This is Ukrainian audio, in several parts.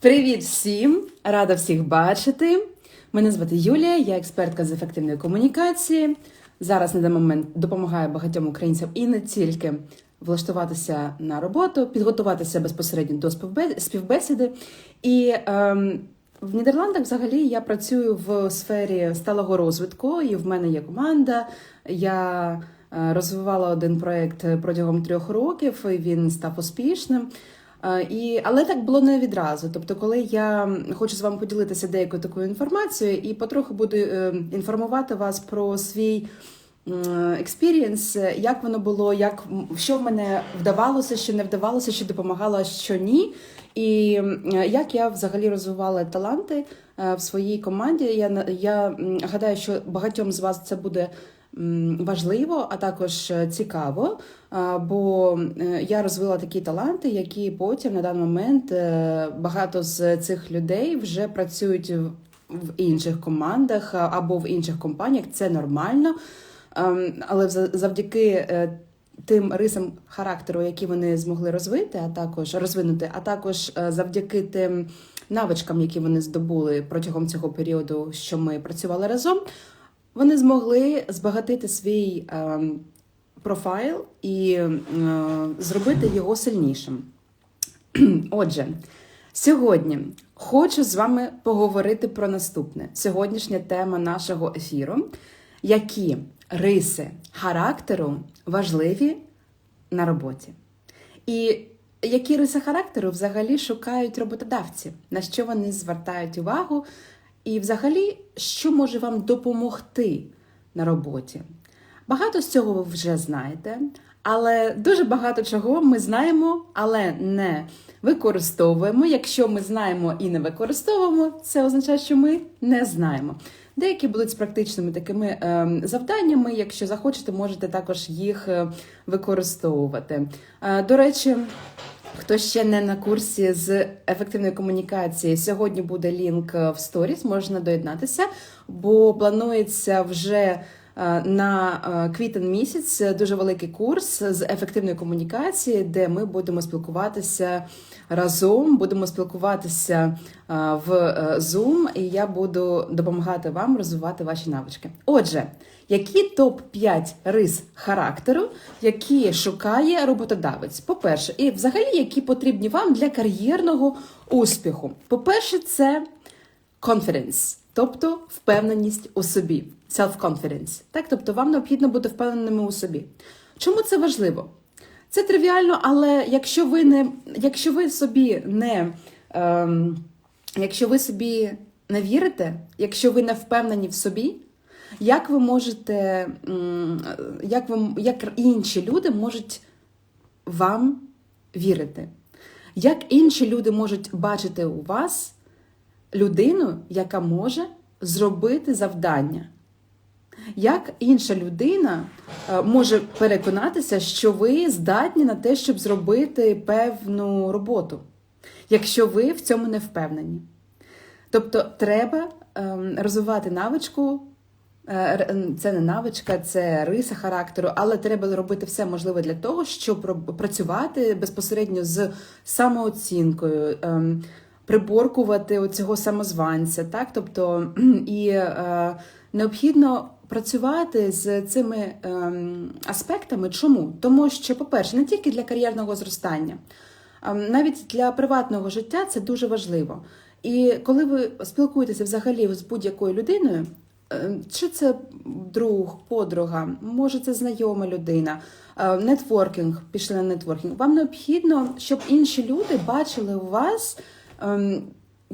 Привіт всім! Рада всіх бачити. Мене звати Юлія, я експертка з ефективної комунікації. Зараз на даний момент допомагаю багатьом українцям і не тільки влаштуватися на роботу, підготуватися безпосередньо до співбесіди. І ем, в Нідерландах взагалі я працюю в сфері сталого розвитку, і в мене є команда. Я е, розвивала один проект протягом трьох років, і він став успішним. Е, І, але так було не відразу. Тобто, коли я хочу з вами поділитися деякою такою інформацією і потроху буду е, інформувати вас про свій експірієнс, як воно було, як що в мене вдавалося, що не вдавалося, що допомагало, що ні. І е, як я взагалі розвивала таланти в своїй команді. Я я гадаю, що багатьом з вас це буде важливо, а також е, цікаво. Бо е, я розвила такі таланти, які потім на даний момент е, багато з цих людей вже працюють в- інших командах або в інших компаніях. Це нормально. Ем, Але завдяки тим рисам характеру, які вони змогли розвити, а також розвинути, а також завдяки тим навичкам, які вони здобули протягом цього періоду, що ми працювали разом, вони змогли збагатити свій ем, профайл і е, зробити його сильнішим. Отже, сьогодні хочу з вами поговорити про наступне. Сьогоднішня тема нашого ефіру. Які риси характеру важливі на роботі? І які риси характеру взагалі шукають роботодавці, на що вони звертають увагу, і взагалі, що може вам допомогти на роботі? Багато з цього ви вже знаєте, але дуже багато чого ми знаємо, але не використовуємо. Якщо ми знаємо і не використовуємо, це означає, що ми не знаємо. Деякі будуть з практичними такими ем, завданнями. Якщо захочете, можете також їх е, використовувати. Е, до речі. Хто ще не на курсі з ефективної комунікації, сьогодні буде лінк в сторіс, можна доєднатися, бо планується вже е, на е, квітень місяць дуже великий курс з ефективної комунікації, де ми будемо спілкуватися разом, будемо спілкуватися в е, Zoom, і я буду допомагати вам розвивати ваші навички. Отже, які топ-5 рис характеру, які шукає роботодавець? По-перше, і взагалі, які потрібні вам для кар'єрного успіху? По-перше, це confidence, тобто впевненість у собі, self-confidence. Так, тобто вам необхідно бути впевненими у собі. Чому це важливо? Це тривіально, але якщо ви не якщо ви собі не ем, якщо ви собі не вірите, якщо ви не впевнені в собі, як ви можете, як ви як інші люди можуть вам вірити? Як інші люди можуть бачити у вас людину, яка може зробити завдання? Як інша людина е, може переконатися, що ви здатні на те, щоб зробити певну роботу, якщо ви в цьому не впевнені? Тобто треба ем, розвивати навичку, е, це не навичка, це риса характеру, але треба робити все можливе для того, щоб працювати безпосередньо з самооцінкою. ем, Приборкувати оцього самозванця, так тобто і е, необхідно працювати з цими ем, аспектами. Чому? Тому що, по-перше, не тільки для кар'єрного зростання, а навіть для приватного життя це дуже важливо. І коли ви спілкуєтеся взагалі з будь-якою людиною, е, чи це друг, подруга, може це знайома людина, нетворкінг, пішли на нетворкінг, вам необхідно, щоб інші люди бачили у вас ем,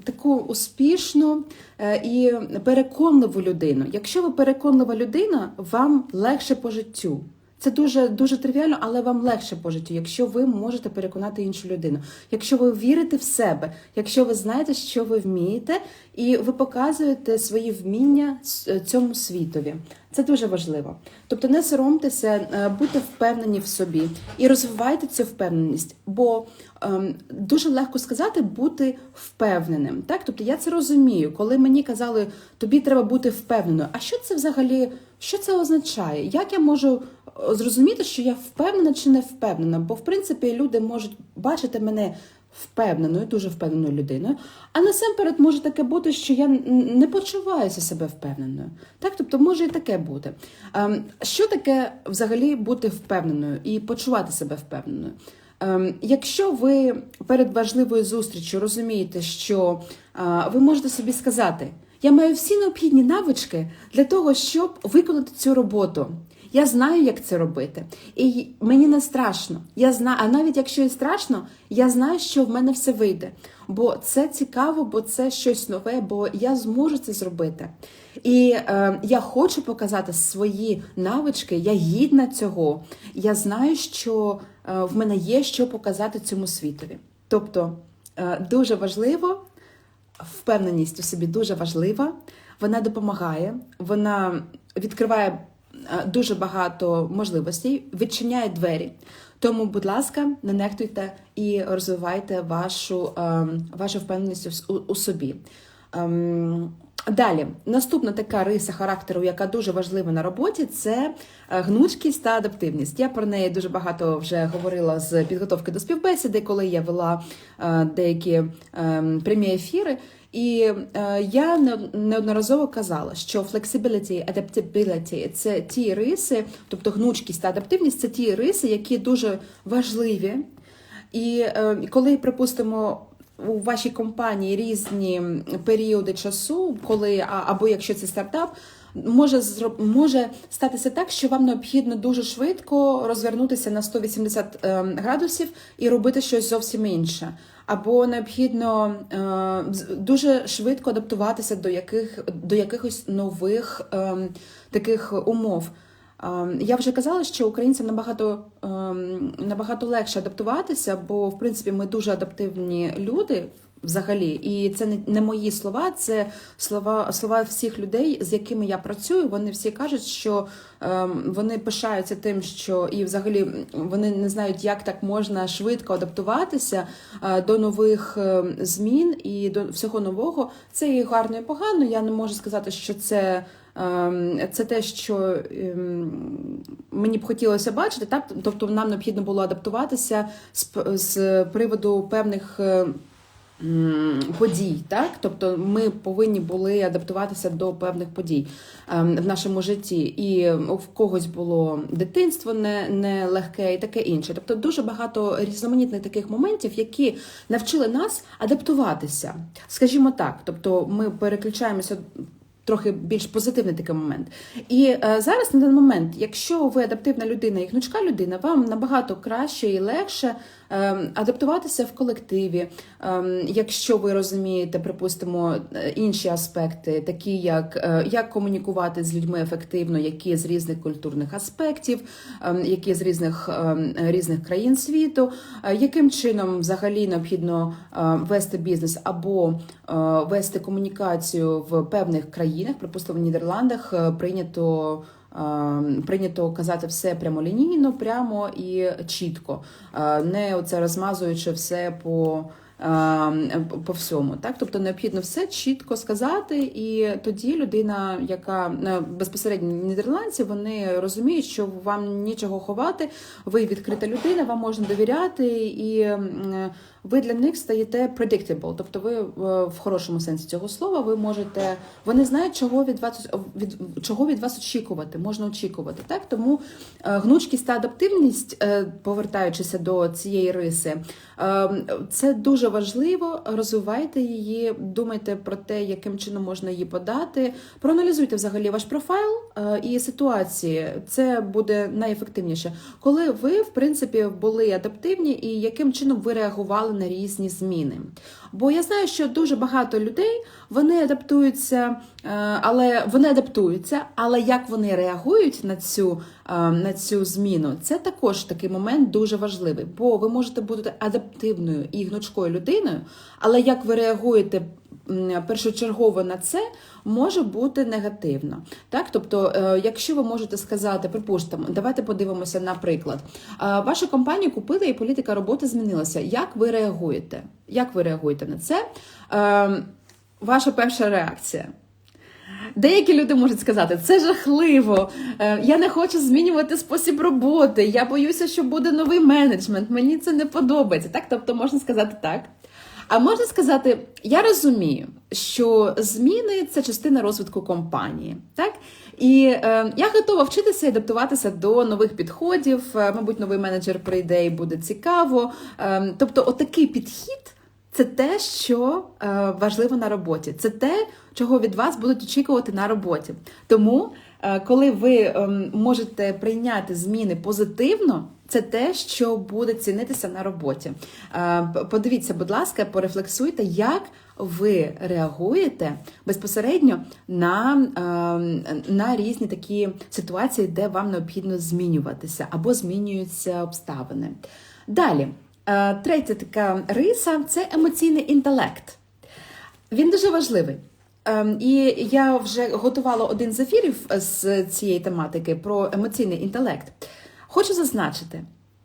таку успішну е, і переконливу людину. Якщо ви переконлива людина, вам легше по життю. Це дуже дуже тривіально, але вам легше по життю, якщо ви можете переконати іншу людину. Якщо ви вірите в себе, якщо ви знаєте, що ви вмієте, і ви показуєте свої вміння цьому світові. Це дуже важливо. Тобто не соромтеся, е, будьте впевнені в собі і розвивайте цю впевненість, бо ем, дуже легко сказати бути впевненим. Так, тобто я це розумію, коли мені казали, тобі треба бути впевненою. А що це взагалі? Що це означає? Як я можу е, зрозуміти, що я впевнена чи не впевнена? Бо в принципі люди можуть бачити мене впевненою, дуже впевненою людиною. А насамперед може таке бути, що я не почуваюся себе впевненою. Так, тобто може і таке бути. Ем, Що таке взагалі бути впевненою і почувати себе впевненою? Ем, Якщо ви перед важливою зустрічю розумієте, що ви можете собі сказати, я маю всі необхідні навички для того, щоб виконати цю роботу. Я знаю, як це робити, і мені не страшно. Я знаю, а навіть якщо і страшно, я знаю, що в мене все вийде. Бо це цікаво, бо це щось нове, бо я зможу це зробити. І е, я хочу показати свої навички, я гідна цього. Я знаю, що е, в мене є що показати цьому світові. Тобто е, дуже важливо, впевненість у собі дуже важлива. Вона допомагає, вона відкриває е, дуже багато можливостей, відчиняє двері. Тому, будь ласка, не нехтуйте і розвивайте вашу, е, вашу впевненість у, собі. Ем, Далі, наступна така риса характеру, яка дуже важлива на роботі, це е, гнучкість та адаптивність. Я про неї дуже багато вже говорила з підготовки до співбесіди, коли я вела е, деякі е, прямі ефіри. І е, я неодноразово казала, що flexibility, adaptability – це ті риси, тобто гнучкість та адаптивність це ті риси, які дуже важливі. І коли, припустимо, у вашій компанії різні періоди часу, коли або якщо це стартап, може може статися так, що вам необхідно дуже швидко розвернутися на 180 е, градусів і робити щось зовсім інше. Або необхідно е, дуже швидко адаптуватися до яких до якихось нових е, таких умов. Ем, Я вже казала, що українцям набагато, ем, набагато легше адаптуватися, бо в принципі ми дуже адаптивні люди взагалі. І це не, мої слова, це слова, слова всіх людей, з якими я працюю. Вони всі кажуть, що ем, вони пишаються тим, що і взагалі вони не знають, як так можна швидко адаптуватися е, до нових е, змін і до всього нового. Це і гарно, і погано. Я не можу сказати, що це. Ем, Це те, що ем, мені б хотілося бачити, так тобто нам необхідно було адаптуватися з, приводу певних е, подій, так тобто ми повинні були адаптуватися до певних подій ем, в нашому житті, і в когось було дитинство не, не і таке інше. Тобто дуже багато різноманітних таких моментів, які навчили нас адаптуватися, скажімо так. Тобто ми переключаємося трохи більш позитивний такий момент. І е, зараз на даний момент, якщо ви адаптивна людина і гнучка людина, вам набагато краще і легше е, адаптуватися в колективі, е, якщо ви розумієте, припустимо, е, інші аспекти, такі як е, як комунікувати з людьми ефективно, які з різних культурних аспектів, е, які з різних, е, різних країн світу, е, яким чином взагалі необхідно е, вести бізнес або е, вести комунікацію в певних країнах, припустимо, в Нідерландах е, прийнято. е, Прийнято казати все прямолінійно, прямо і чітко, е, не оце розмазуючи все по, по всьому. Так? Тобто необхідно все чітко сказати, і тоді людина, яка безпосередньо нідерландці, вони розуміють, що вам нічого ховати, ви відкрита людина, вам можна довіряти, і ви для них стаєте predictable, тобто ви е, в хорошому сенсі цього слова, ви можете, вони знають, чого від вас від чого від вас очікувати, можна очікувати. Так тому е, гнучкість та адаптивність, е, повертаючися до цієї риси, це дуже важливо. Розвивайте її, думайте про те, яким чином можна її подати. Проаналізуйте взагалі ваш профайл і ситуації. Це буде найефективніше, коли ви, в принципі, були адаптивні і яким чином ви реагували на різні зміни. Бо я знаю, що дуже багато людей вони адаптуються, е, але вони адаптуються, але як вони реагують на цю, е, на цю зміну, це також такий момент дуже важливий. Бо ви можете бути адаптивною і гнучкою людиною, але як ви реагуєте першочергово на це може бути негативно. Так, тобто, е, якщо ви можете сказати, припустимо, давайте подивимося на приклад. Е, Вашу компанію купили і політика роботи змінилася. Як ви реагуєте? Як ви реагуєте на це? Е, Ваша перша реакція. Деякі люди можуть сказати, це жахливо, я не хочу змінювати спосіб роботи, я боюся, що буде новий менеджмент, мені це не подобається. Так, тобто можна сказати так. А можна сказати, я розумію, що зміни це частина розвитку компанії, так і е, я готова вчитися і адаптуватися до нових підходів. Е, мабуть, новий менеджер прийде і буде цікаво. Е, тобто, отакий підхід. Це те, що е, важливо на роботі. Це те, чого від вас будуть очікувати на роботі. Тому, е, коли ви е, можете прийняти зміни позитивно, це те, що буде цінитися на роботі. Е, подивіться, будь ласка, порефлексуйте, як ви реагуєте безпосередньо на, е, на різні такі ситуації, де вам необхідно змінюватися або змінюються обставини. Далі. Е, Третя така риса це емоційний інтелект. Він дуже важливий. І я вже готувала один з ефірів з цієї тематики про емоційний інтелект. Хочу зазначити,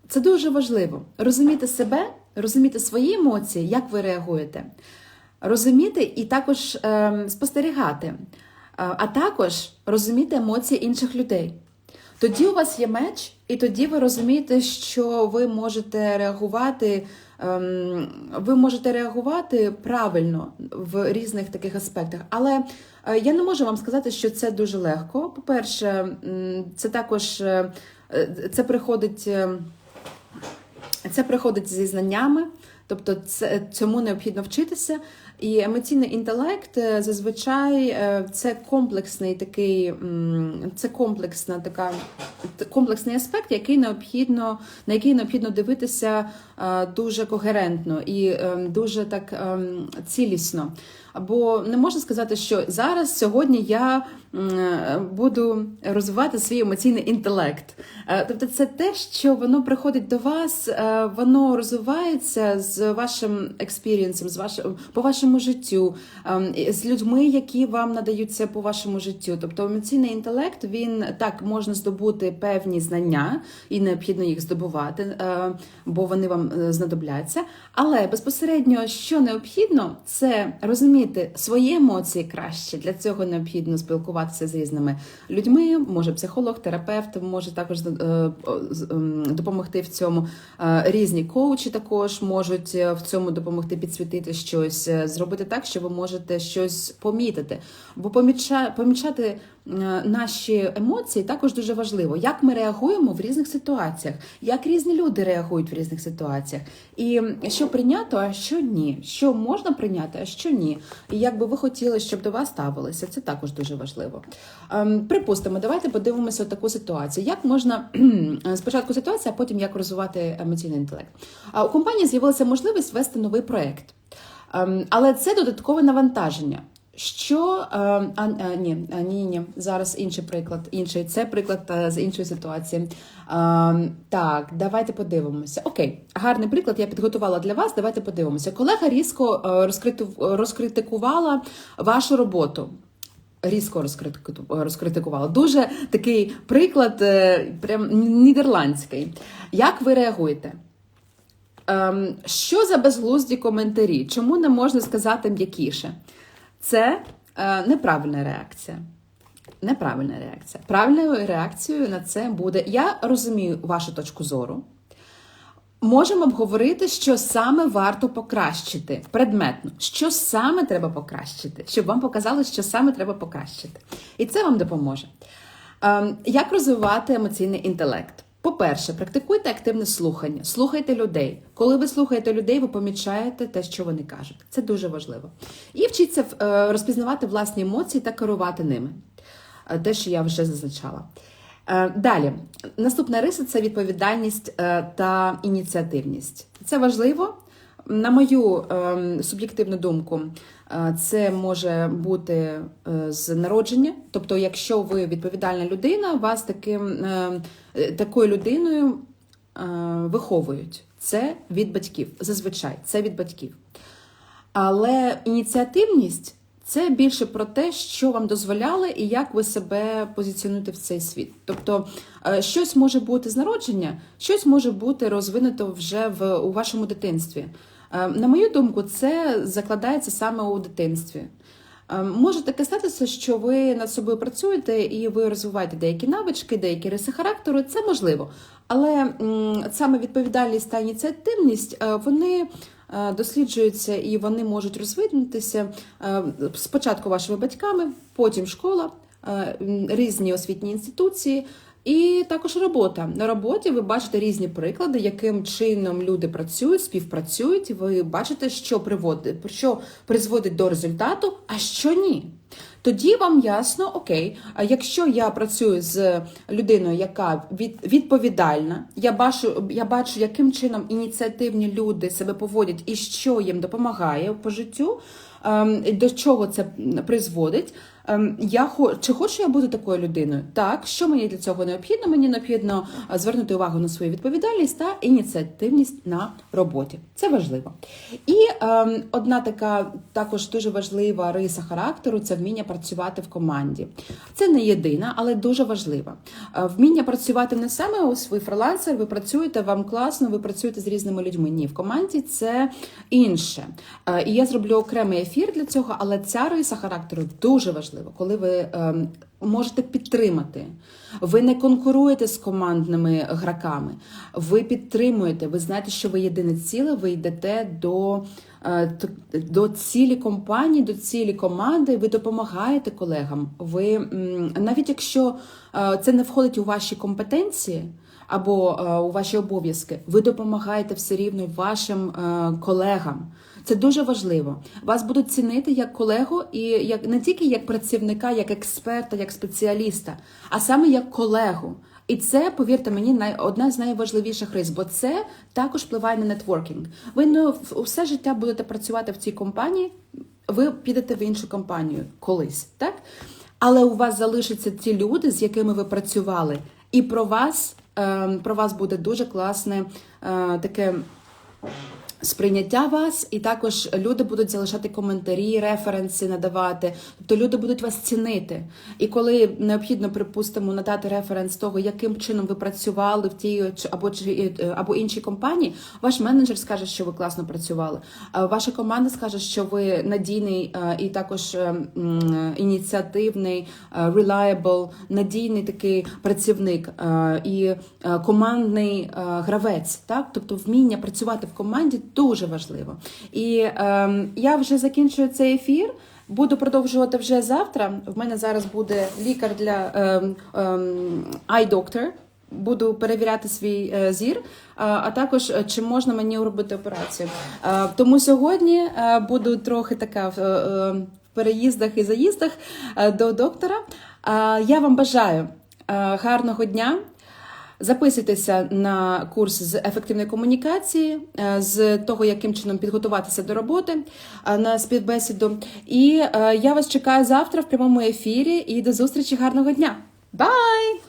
це дуже важливо розуміти себе, розуміти свої емоції, як ви реагуєте, розуміти і також е, спостерігати, а також розуміти емоції інших людей. Тоді у вас є меч, і тоді ви розумієте, що ви можете реагувати. Ем, Ви можете реагувати правильно в різних таких аспектах, але е, я не можу вам сказати, що це дуже легко. По-перше, це також е, це приходить, е, це приходить зі знаннями, тобто це, цьому необхідно вчитися. І емоційний інтелект е, зазвичай е, це комплексний такий, це комплексна така комплексний аспект, який необхідно на який необхідно дивитися е, дуже когерентно і дуже так е, цілісно. Бо не можна сказати, що зараз сьогодні я буду розвивати свій емоційний інтелект. Е, Тобто, це те, що воно приходить до вас, е, воно розвивається з вашим експірієнсом, з вашим по вашому життю, ем, з людьми, які вам надаються по вашому життю. Тобто, емоційний інтелект він так можна здобути певні знання, і необхідно їх здобувати, е, бо вони вам е, знадобляться. Але безпосередньо, що необхідно, це розуміти свої емоції краще. Для цього необхідно спілкуватися з різними людьми. Може психолог, терапевт, може також е, ем, допомогти в цьому. Е, Різні коучі також можуть е, в цьому допомогти підсвітити щось, зробити так, що ви можете щось помітити. Бо поміча, помічати наші емоції також дуже важливо, як ми реагуємо в різних ситуаціях, як різні люди реагують в різних ситуаціях, і що прийнято, а що ні, що можна прийняти, а що ні. І як би ви хотіли, щоб до вас ставилися, це також дуже важливо. Ем, Припустимо, давайте подивимося таку ситуацію. Як можна спочатку ситуація, а потім як розвивати емоційний інтелект. А у компанії з'явилася можливість вести новий проект. Ем, Але це додаткове навантаження. Що ем, а, а, ні, а, ні, ні, зараз інший приклад. Інший це приклад е, з іншої ситуації. Ем, так, давайте подивимося. Окей, гарний приклад. Я підготувала для вас. Давайте подивимося. Колега різко е, розкритикувала вашу роботу. Різко розкритикувала. Дуже такий приклад, е, прям нідерландський. Як ви реагуєте? Ем, що за безглузді коментарі? Чому не можна сказати м'якіше? Це е, неправильна реакція. Неправильна реакція. Правильною реакцією на це буде. Я розумію вашу точку зору. Можемо обговорити, що саме варто покращити предметно, що саме треба покращити, щоб вам показали, що саме треба покращити. І це вам допоможе. Ем, Як розвивати емоційний інтелект? По-перше, практикуйте активне слухання, слухайте людей. Коли ви слухаєте людей, ви помічаєте те, що вони кажуть. Це дуже важливо. І вчіться е, розпізнавати власні емоції та керувати ними. Е, Те, що я вже зазначала. Е, Далі, наступна риса це відповідальність та ініціативність. Це важливо. На мою ем, суб'єктивну думку, е, це може бути е, з народження. Тобто, якщо ви відповідальна людина, вас таким, е, е, такою людиною виховують. Це від батьків. Зазвичай це від батьків. Але ініціативність це більше про те, що вам дозволяли і як ви себе позиціонуєте в цей світ. Тобто щось може бути з народження, щось може бути розвинуто вже в у вашому дитинстві. Е, На мою думку, це закладається саме у дитинстві. Е, Може таке статися, що ви над собою працюєте і ви розвиваєте деякі навички, деякі риси характеру. Це можливо. Але саме відповідальність та ініціативність е, вони е, досліджуються і вони можуть розвинутися е, спочатку вашими батьками, потім школа, різні освітні інституції. І також робота. На роботі ви бачите різні приклади, яким чином люди працюють, співпрацюють. Ви бачите, що приводить, що призводить до результату, а що ні. Тоді вам ясно, окей, якщо я працюю з людиною, яка відповідальна, я бачу, я бачу, яким чином ініціативні люди себе поводять і що їм допомагає по життю, ем, до чого це призводить. Ем, Я хо- чи хочу я бути такою людиною? Так, що мені для цього необхідно? Мені необхідно звернути увагу на свою відповідальність та ініціативність на роботі. Це важливо. І ем, одна така також дуже важлива риса характеру це вміння працювати в команді. Це не єдина, але дуже важлива. Е, Вміння працювати не саме ось ви фрилансер, ви працюєте, вам класно, ви працюєте з різними людьми. Ні, в команді це інше. Е, І я зроблю окремий ефір для цього, але ця риса характеру дуже важлива, коли ви ем, можете підтримати. Ви не конкуруєте з командними граками, ви підтримуєте, ви знаєте, що ви єдине ціле, ви йдете до, е, до цілі компанії, до цілі команди, ви допомагаєте колегам. Ви навіть якщо е, це не входить у ваші компетенції. Або е, у ваші обов'язки, ви допомагаєте все рівно вашим е, колегам. Це дуже важливо. Вас будуть цінити як колегу і як не тільки як працівника, як експерта, як спеціаліста, а саме як колегу. І це, повірте мені, одна з найважливіших рис, бо це також впливає на нетворкінг. Ви ну, все життя будете працювати в цій компанії, ви підете в іншу компанію колись, так? Але у вас залишаться ті люди, з якими ви працювали, і про вас, про вас буде дуже класне е, таке сприйняття вас, і також люди будуть залишати коментарі, референси надавати. Тобто люди будуть вас цінити. І коли необхідно, припустимо, надати референс того, яким чином ви працювали в тій або чи або іншій компанії, ваш менеджер скаже, що ви класно працювали. Ваша команда скаже, що ви надійний е, і також е, ініціативний, е, reliable, надійний такий працівник е, і е, командний е, гравець. Так, тобто вміння працювати в команді дуже важливо. І е, я вже закінчую цей ефір. Буду продовжувати вже завтра. В мене зараз буде лікар для ем, ем, eye doctor. Буду перевіряти свій е, зір, а, а також е, чи можна мені робити операцію. Е, тому сьогодні е, буду трохи така в, е, е, переїздах і заїздах е, до доктора. Е, я вам бажаю е, гарного дня. Записуйтеся на курс з ефективної комунікації, е, з того, яким чином підготуватися до роботи е, на співбесіду. І е, я вас чекаю завтра в прямому ефірі. І до зустрічі гарного дня. Бай!